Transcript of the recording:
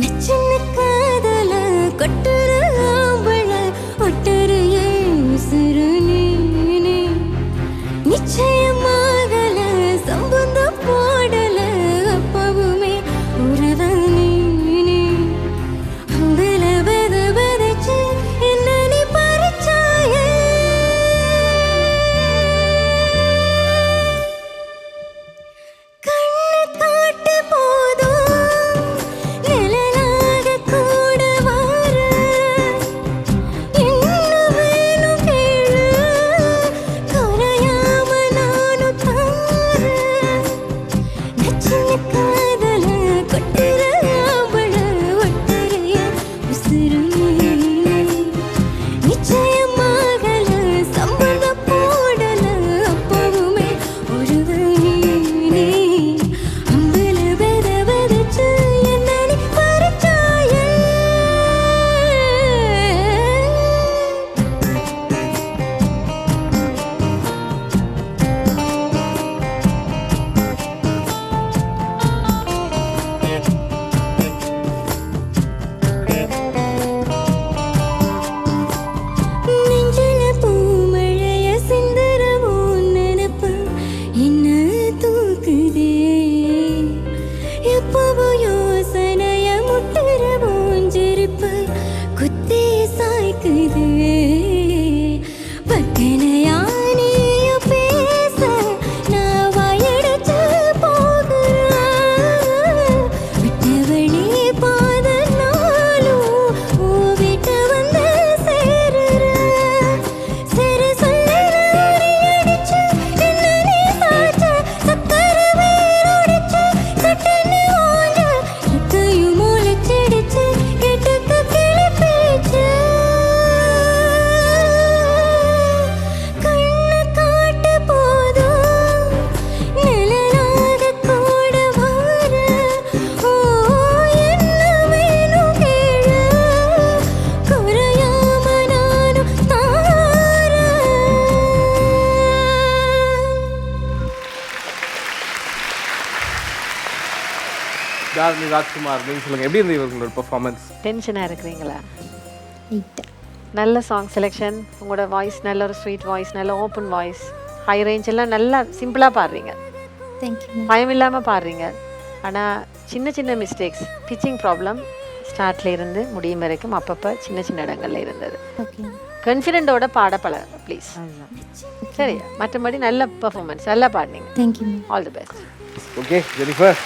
내 친. நிச்சயம் ਉੱਤੇ ਸਾਈਕਲ ਦੇ தாரணி ராஜ்குமார் நீங்கள் சொல்லுங்கள் எப்படி இருந்தது இவர்களோட பெர்ஃபார்மன்ஸ் டென்ஷனாக இருக்கிறீங்களா? நல்ல சாங் செலெக்ஷன் உங்களோட வாய்ஸ் நல்ல ஒரு ஸ்வீட் வாய்ஸ் நல்ல ஓப்பன் வாய்ஸ் ஹை ரேஞ்ச் எல்லாம் நல்லா சிம்பிளாக பாடுறீங்க. தேங்க்யூ பயம் இல்லாமல் பாடுறீங்க. ஆனால் சின்ன சின்ன மிஸ்டேக்ஸ் பிச்சிங் ப்ராப்ளம் ஸ்டார்ட்ல இருந்து முடியும் வரைக்கும் அப்பப்போ சின்ன சின்ன இடங்கள்ல இருந்தது. ஓகே கான்ஃபிடென்ட்டோட பாட பழக ப்ளீஸ் சரி மற்றபடி நல்ல பெர்ஃபார்மன்ஸ் நல்லா பாடினீங்க. Thank you all the best okay Jennifer.